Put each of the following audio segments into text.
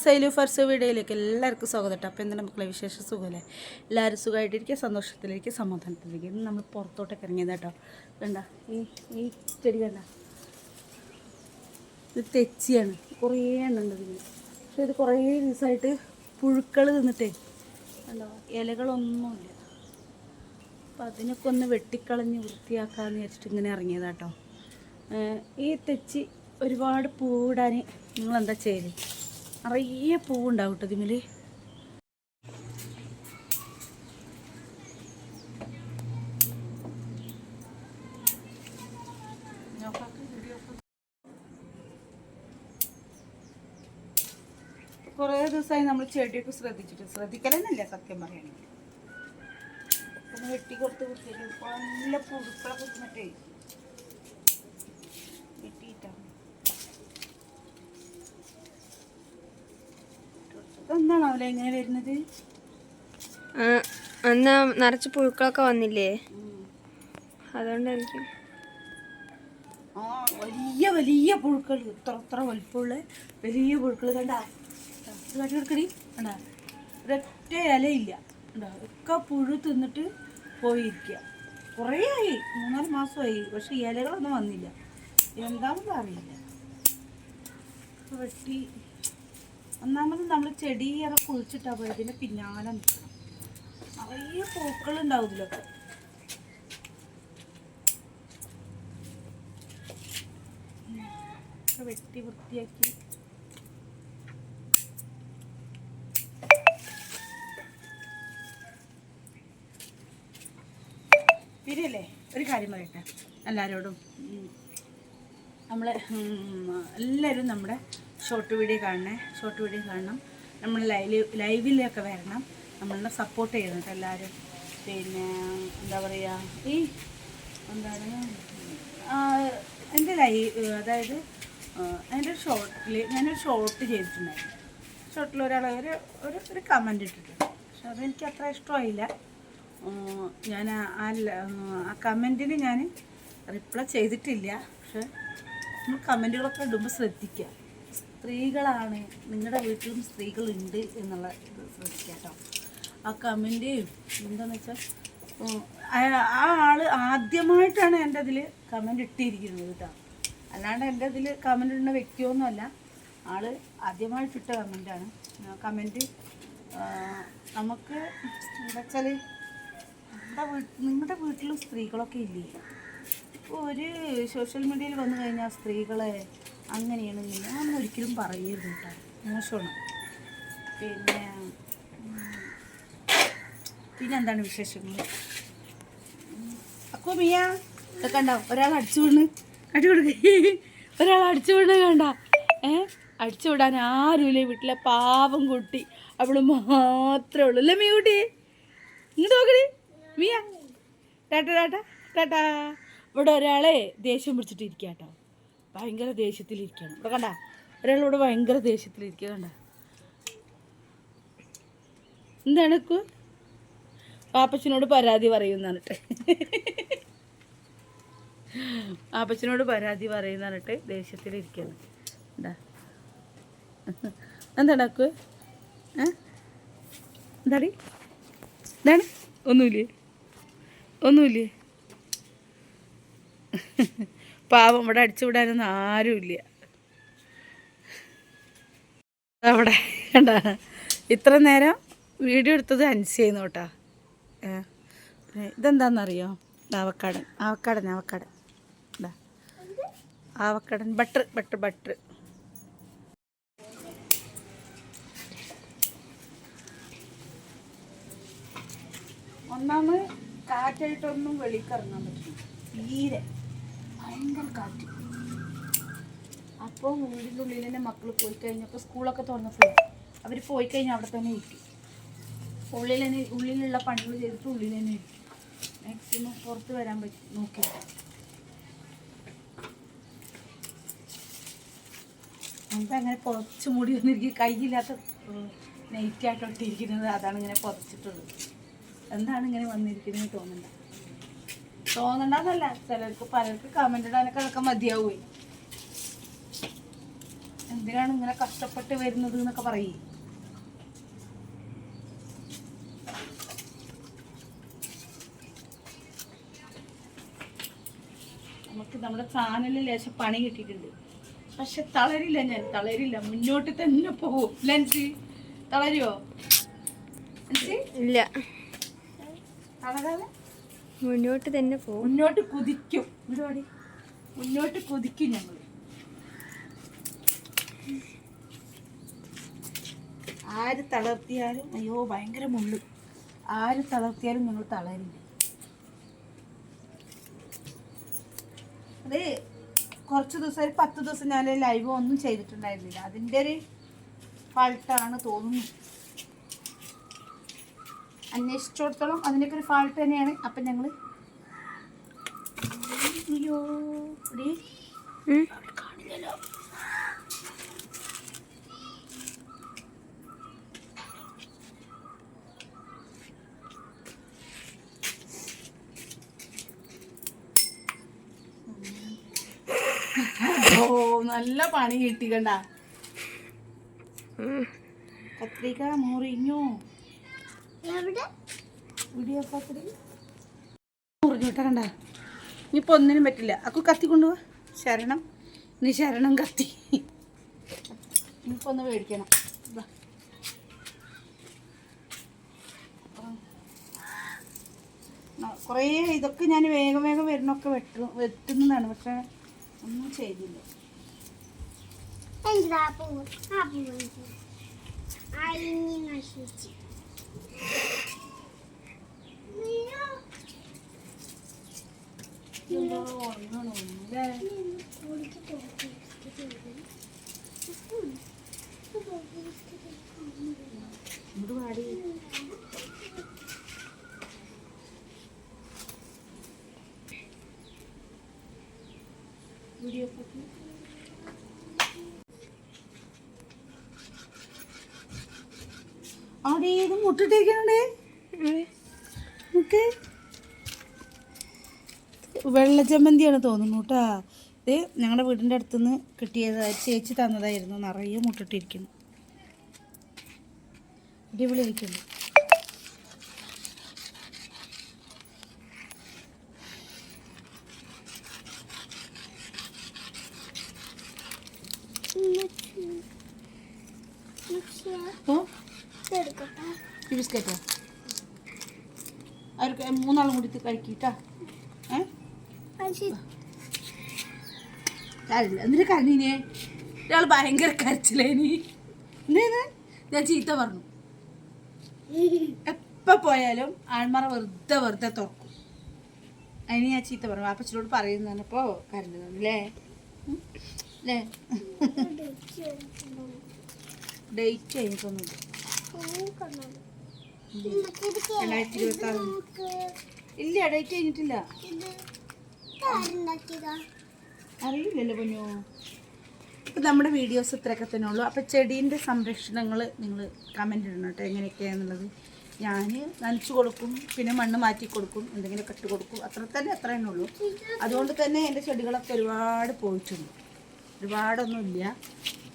സൈലു ഫർസ് വീഡിയോയിലേക്ക് എല്ലാവർക്കും സ്വാഗതം കേട്ടോ. അപ്പോൾ എന്താണ് മക്കളെ വിശേഷ സുഖമല്ലേ? എല്ലാവരും സുഖമായിട്ടിരിക്കുക സന്തോഷത്തിലേക്ക് സമാധാനത്തിലേക്ക് ഇന്ന് നമ്മൾ പുറത്തോട്ടൊക്കെ ഇറങ്ങിയത് കേട്ടോ. കണ്ട ഈ ഈ ചെടി കണ്ട. ഇത് തെച്ചിയാണ്. കുറേ എണ്ണുണ്ട് ഇതിന് പക്ഷേ ഇത് കുറേ ദിവസമായിട്ട് പുഴുക്കൾ തിന്നിട്ടേ. കണ്ടോ ഇലകളൊന്നുമില്ല. അപ്പം അതിനൊക്കെ ഒന്ന് വെട്ടിക്കളഞ്ഞ് വൃത്തിയാക്കാമെന്ന് വെച്ചിട്ട് ഇങ്ങനെ ഇറങ്ങിയതാട്ടോ ഈ തെച്ചി ഒരുപാട് പൂടാൻ നിങ്ങളെന്താ ചെയ്യൽ? നിറയെ പൂവുണ്ടാവും കേട്ടോ ഇതിമിൽ. കുറേ ദിവസമായി നമ്മൾ ചെടിയൊക്കെ ശ്രദ്ധിച്ചിട്ട്. ശ്രദ്ധിക്കലെന്നല്ല സത്യം പറയുകയാണെങ്കിൽ ഒന്ന് വെട്ടി കൊടുത്ത് കുത്തിയിട്ട് നല്ല പുഴുക്കളൊക്കെ തിന്നിട്ടേ എന്താണോ അവളെ ഇങ്ങനെ വരുന്നത്? അന്ന് നിറച്ച് പുഴുക്കളൊക്കെ വന്നില്ലേ? അതുകൊണ്ടായിരിക്കും. ആ വലിയ വലിയ പുഴുക്കൾ. ഇത്ര ഇത്ര വലിപ്പമുള്ള വലിയ പുഴുക്കൾ. കണ്ട? കാട്ടി കൊടുക്കടി. കണ്ട? ഒരൊറ്റ ഇലയില്ല. ഒക്കെ പുഴു തിന്നിട്ട് പോയിരിക്കുക കുറേ ആയി. മൂന്നാൽ മാസമായി. പക്ഷെ ഇലകളൊന്നും വന്നില്ല. എന്താണെന്ന് അറിയില്ല. വെട്ടി ഒന്നാമത് നമ്മൾ ചെടിയൊക്കെ കുഴിച്ചിട്ടാ പോയി അതിന്റെ പിന്നാലെ നിൽക്കണം നിറയെ പൂക്കളുണ്ടാവും ഇതിലൊക്കെ വെട്ടി വൃത്തിയാക്കി. പിന്നെയല്ലേ ഒരു കാര്യം പറയട്ടെ. എല്ലാവരോടും നമ്മൾ എല്ലാവരും നമ്മുടെ ഷോർട്ട് വീഡിയോ കാണണേ. ഷോർട്ട് വീഡിയോ കാണണം. നമ്മൾ ലൈവ് ലൈവിലൊക്കെ വരണം. നമ്മളെ സപ്പോർട്ട് ചെയ്യണം കേട്ടോ എല്ലാവരും പിന്നെ എന്താ പറയുക ഈ എന്താണ്? എന്റെ ലൈവ് അതായത് എന്റെ ഷോർട്ടിൽ ഞാനൊരു ഷോർട്ട് ചെയ്തിട്ടുണ്ടായിരുന്നു. ഷോർട്ടിൽ ഒരാൾ ഒരു ഒരു ഒരു കമന്റ് ഇട്ടിട്ടുണ്ട്. പക്ഷെ അതെനിക്ക് അത്ര ഇഷ്ടമായില്ല. ഞാൻ ആ ആ കമന്റിന് ഞാൻ റിപ്ലൈ ചെയ്തിട്ടില്ല. പക്ഷെ നമ്മൾ കമന്റുകളൊക്കെ ഇടുമ്പോൾ ശ്രദ്ധിക്കുക സ്ത്രീകളാണ് നിങ്ങളുടെ വീട്ടിലും സ്ത്രീകളുണ്ട് എന്നുള്ള ഇത് ശ്രദ്ധിക്കുക കേട്ടോ. ആ കമന്റേയും എന്താണെന്ന് വെച്ചാൽ ആ- ആൾ ആദ്യമായിട്ടാണ് എന്റെ അതിൽ കമന്റ് ഇട്ടിരിക്കുന്നത് കേട്ടോ. അല്ലാണ്ട് എന്റെ അതിൽ കമന്റ് ഇടുന്ന വ്യക്തിയൊന്നുമല്ല. ആൾ ആദ്യമായിട്ട് ഇട്ട കമന്റാണ് കമന്റ് നമുക്ക് എന്താ വെച്ചാൽ നമ്മുടെ വീട്ടിൽ നിങ്ങളുടെ വീട്ടിലും സ്ത്രീകളൊക്കെ ഇല്ലേ? ഇപ്പോൾ ഒരു സോഷ്യൽ മീഡിയയിൽ വന്നു കഴിഞ്ഞാൽ സ്ത്രീകളെ അങ്ങനെയാണ് ഞാൻ ഒരിക്കലും പറയരുത് കേട്ടോ. മോശമാണ്. പിന്നെ പിന്നെ എന്താണ് വിശേഷങ്ങൾ? അക്കോ മിയ ഇതൊക്കെ കണ്ടോ? ഒരാൾ അടിച്ചു വീണ് അടി കൊടുക്ക ഒരാൾ അടിച്ചു വീണ് കണ്ട? ഏ? അടിച്ചു വിടാൻ ആരുമില്ല. വീട്ടിലെ പാവം കുട്ടി. അവൾ മാത്രമേ ഉള്ളൂ. അല്ലേ മീ കുട്ടി ഇങ്ങോട്ട് നോക്കണേ മിയ. ടാറ്റ ടാറ്റ ടാറ്റ ഇവിടെ ഒരാളെ ദേഷ്യം പിടിച്ചിട്ടിരിക്കാട്ടോ കേട്ടോ ഭയങ്കര ദേഷ്യത്തിലിരിക്കുകയാണ്. ഇവിടെ കണ്ട ഒരാളിവിടെ ഭയങ്കര ദേഷ്യത്തിലിരിക്കുക കണ്ട. എന്താണ് പാപ്പച്ചനോട് പരാതി പറയുന്ന പറഞ്ഞിട്ട്. പാപ്പച്ചനോട് പരാതി പറയുന്ന പറഞ്ഞിട്ട് ദേഷ്യത്തിലിരിക്കുകയാണ്. എന്താ എന്താണ് അക്കു എന്താടി? എന്താണ്? ഒന്നുമില്ലേ? ഒന്നുമില്ലേ? പാവം ഇവിടെ അടിച്ചുവിടാനൊന്നും ആരുമില്ല. അവിടെ കണ്ടാ ഇത്ര നേരം വീഡിയോ എടുത്തത് ചെയ്യുന്നു കേട്ടോ. ഇതെന്താണെന്നറിയോ ഇത് ആവക്കാടൻ ആവക്കാടൻ ആവക്കാടൻ. ആവക്കാടൻ ബട്ടർ ബട്ടർ ബട്ടർ. ഒന്നാമത് കാറ്റായിട്ടൊന്നും വെളിക്കിറങ്ങാൻ പറ്റില്ല. തീരെ. ഭയങ്കര കാറ്റ്. അപ്പോൾ വീടിന്റെ ഉള്ളിൽ തന്നെ മക്കൾ പോയി കഴിഞ്ഞപ്പോൾ സ്കൂളൊക്കെ തുറന്നപ്പോൾ അവർ പോയി കഴിഞ്ഞാൽ അവിടെ തന്നെ ഇരിക്കും. ഉള്ളിൽ തന്നെ ഉള്ളിലുള്ള പണികൾ ചെയ്തിട്ട് ഉള്ളിൽ തന്നെ ഇരിക്കും. മാക്സിമം പുറത്ത് വരാൻ പറ്റി നോക്കി എന്താ അങ്ങനെ പുറച്ച് മുടി വന്നിരിക്കും. കയ്യില്ലാത്ത നെയ്റ്റായിട്ട് ഒട്ടിയിരിക്കുന്നത് അതാണ് ഇങ്ങനെ പുറച്ചിട്ടുള്ളത് എന്താണ് ഇങ്ങനെ വന്നിരിക്കുന്നത് തോന്നണ്ട തോന്നണ്ടെന്നല്ല. ചിലർക്ക് പലർക്ക് കമന്റ് ഇടാനൊക്കെ അതൊക്കെ മതിയാവുമേ എന്തിനാണ് ഇങ്ങനെ കഷ്ടപ്പെട്ട് വരുന്നത് എന്നൊക്കെ പറയേ. നമുക്ക് നമ്മുടെ ചാനലിൽ ലേശം പണി കിട്ടിയിട്ടുണ്ട്. പക്ഷെ തളരില്ല ഞാൻ തളരില്ല. മുന്നോട്ട് തന്നെ പോകും. ലഞ്ചി തളരുവോ? ഇല്ല. തളരാതെ? മുന്നോട്ട് തന്നെ പോകും മുന്നോട്ട് കുതിക്കും. ഇങ്ങോട്ട് മുന്നോട്ട് കുതിക്കും ഞങ്ങൾ ആര് തളർത്തിയാലും അയ്യോ ഭയങ്കര മുള്ളു. ആര് തളർത്തിയാലും ഞങ്ങൾ തളരില്ല. അത് കുറച്ച് ദിവസം ഒരു പത്ത് ദിവസം ഞാൻ ലൈവ് ഒന്നും ചെയ്തിട്ടുണ്ടായിരുന്നില്ല. അതിന്റെ ഒരു ഫാൾട്ടാണ് തോന്നുന്നു. അന്വേഷിച്ചിടത്തോളം അതിന്റെയൊക്കെ ഒരു ഫാൾട്ട് തന്നെയാണ്. അപ്പം ഞങ്ങൾ അയ്യോ കാണില്ലല്ലോ ഓ നല്ല പണി കിട്ടിക്കണ്ട കത്രിക മുറിഞ്ഞു. ഇടിയപ്പത്തിരി മുറിഞ്ഞു കേട്ടോ കണ്ട. ഇനിയിപ്പോൾ ഒന്നിനും പറ്റില്ല. അക്കു കത്തി കൊണ്ടുപോവാ ശരണം. നീ ശരണം കത്തി. ഇനിയിപ്പോൾ ഒന്ന് മേടിക്കണം. കൊറേ ആ, ഇതൊക്കെ ഞാൻ വേഗം വേഗം വരുന്നൊക്കെ വെട്ടു വെട്ടുന്നതാണ്. പക്ഷെ ഒന്നും ചെയ്തില്ല. എന്താ പൂവ് ആ നശിച്ച്. എന്തോ ഉറങ്ങണോ അല്ലേ ഇങ്ങോട്ട് പാടി വീഡിയോ അവിടെ ഇത് വെള്ളച്ചമ്മന്തിയാണ് തോന്നുന്നു കേട്ടാ. ഇത് ഞങ്ങളുടെ വീടിന്റെ അടുത്തുനിന്ന് കിട്ടിയത് ചേച്ചി തന്നതായിരുന്നു. നിറയെ മുട്ടിട്ടിരിക്കുന്നു. അടിപൊളിയായിട്ടുണ്ട് ഓ എടുക്കട്ടെ ഈ ബിസ്ക്കറ്റോ. അവർക്ക് മൂന്നാളും കൂടി കഴിക്കിട്ടാ. ഏ? കാര്യമില്ല എന്നിട്ട് കരഞ്ഞിനെ ഒരാൾ ഭയങ്കര കരച്ചിലേനി എന്തേന്ന് ഞാൻ ചീത്ത പറഞ്ഞു. എപ്പോൾ പോയാലും ആൺമാറ വെറുതെ വെറുതെ തുറക്കും. അതിന് ഞാൻ ചീത്ത പറഞ്ഞു. അപ്പച്ചനോട് പറയുന്നപ്പോൾ കരഞ്ഞു ഉം? അല്ലേ? ഡേറ്റ് കഴിഞ്ഞിട്ടൊന്നുമില്ല രണ്ടായിരത്തി ഇരുപത്തി ആറ് ഇല്ല ഡേറ്റ് കഴിഞ്ഞിട്ടില്ല. അറിയില്ലല്ലോ പൊന്നോ. ഇപ്പം നമ്മുടെ വീഡിയോസ് ഇത്രയൊക്കെ തന്നെ ഉള്ളൂ. അപ്പോൾ ചെടീന്റെ സംരക്ഷണങ്ങൾ നിങ്ങൾ കമന്റ് ഇടണം കേട്ടോ എങ്ങനെയൊക്കെയാണെന്നുള്ളത് ഞാൻ നനച്ചു കൊടുക്കും പിന്നെ മണ്ണ് മാറ്റി കൊടുക്കും എന്തെങ്കിലും കെട്ടി കൊടുക്കും. അത്ര തന്നെ അത്ര തന്നെ ഉള്ളൂ. അതുകൊണ്ട് തന്നെ എന്റെ ചെടികളൊക്കെ ഒരുപാട് പോയിട്ടുണ്ട്. ഒരുപാടൊന്നുമില്ല.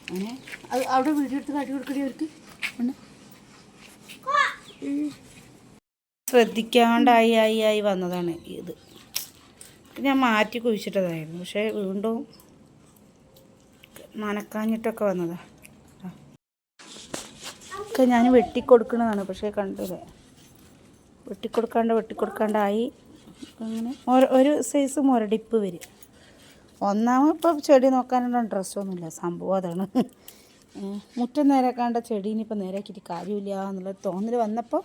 അങ്ങനെ അത് അവിടെ വീഡിയോ എടുത്ത് കാട്ടി കൊടുക്കണേ അവർക്ക്? ശ്രദ്ധിക്കാണ്ടായി ആയി ആയി വന്നതാണ് ഇത്. ഞാൻ മാറ്റി കുഴിച്ചിട്ടതായിരുന്നു. പക്ഷേ വീണ്ടും നനക്കാഞ്ഞിട്ടൊക്കെ വന്നതാ. ഒക്കെ ഞാൻ വെട്ടിക്കൊടുക്കണതാണ്. പക്ഷേ കണ്ടത് വെട്ടിക്കൊടുക്കാണ്ട് വെട്ടിക്കൊടുക്കാണ്ടായി. അങ്ങനെ ഒരു- സൈസ് മുരടിപ്പ് വരും. ഒന്നാമത് ഇപ്പോൾ ചെടി നോക്കാനുള്ള ഡ്രസ്സൊന്നുമില്ല സംഭവം അതാണ്. മുറ്റം നേരാക്കാണ്ട ചെടി ഇനിയിപ്പോൾ നേരാക്കിയിട്ട് കാര്യമില്ല എന്നുള്ള തോന്നൽ വന്നപ്പോൾ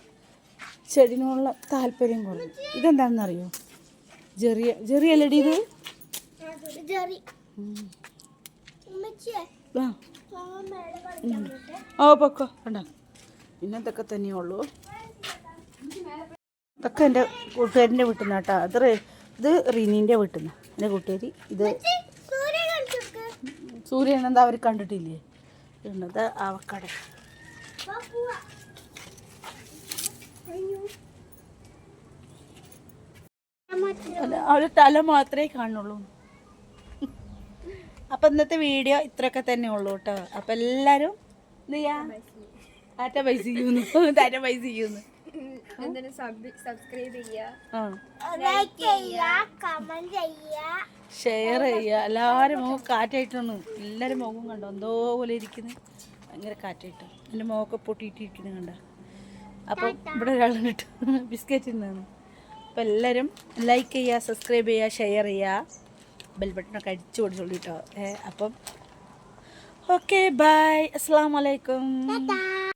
ചെടിനോടുള്ള താല്പര്യം കുറഞ്ഞു. ഇതെന്താണെന്ന് അറിയോ ചെറിയ ചെറിയ അല്ലടി ഇത് ഓ പൊക്കോ കണ്ട? പിന്നെ ഇതൊക്കെ തന്നെയേ ഉള്ളൂ. ഇതൊക്കെ എന്റെ കൂട്ടുകാരിന്റെ വീട്ടിൽ നിന്ന് കേട്ടോ അത് ഇത് റീനീന്റെ വീട്ടിൽ നിന്ന് എന്റെ കൂട്ടുകാരി ഇത് സൂര്യനെന്താ അവർ കണ്ടിട്ടില്ലേ? ഒരു അയ്യോ അല്ല അവൾ തല മാത്രമേ കാണുള്ളൂ. അപ്പൊ ഇന്നത്തെ വീഡിയോ ഇത്രയൊക്കെ തന്നെ ഉള്ളൂ കേട്ടോ. അപ്പം എല്ലാവരും എന്ത് ചെയ്യാ? ടാറ്റ പൈസ ചെയ്യുന്നു. ടാറ്റ പൈസ ചെയ്യുന്നു. എന്താണ് സബ്സ്ക്രൈബ് ചെയ്യുക ആ. ലൈക്ക് ചെയ്യുക കമന്റ് ചെയ്യുക ഷെയർ ചെയ്യുക എല്ലാവരും മുഖം കാറ്റായിട്ടാണ് എല്ലാവരും മുഖം കണ്ടോ? എന്തോ പോലെ ഇരിക്കുന്നു. ഭയങ്കര കാറ്റായിട്ട്. എന്റെ മുഖമൊക്കെ പൊട്ടിയിട്ടിരിക്കുന്നു കണ്ട. അപ്പോൾ ഇവിടെ ഒരാൾ കിട്ടും ബിസ്ക്കറ്റ് തിന്നാണ്. അപ്പോൾ എല്ലാവരും ലൈക്ക് ചെയ്യുക സബ്സ്ക്രൈബ് ചെയ്യുക ഷെയർ ചെയ്യുക ബെൽ ബട്ടണൊക്കെ അടിച്ചു കൊടുത്തോളൂ കേട്ടോ. ഏ അപ്പം ഓക്കെ ബൈ അസ്സാം വലൈക്കും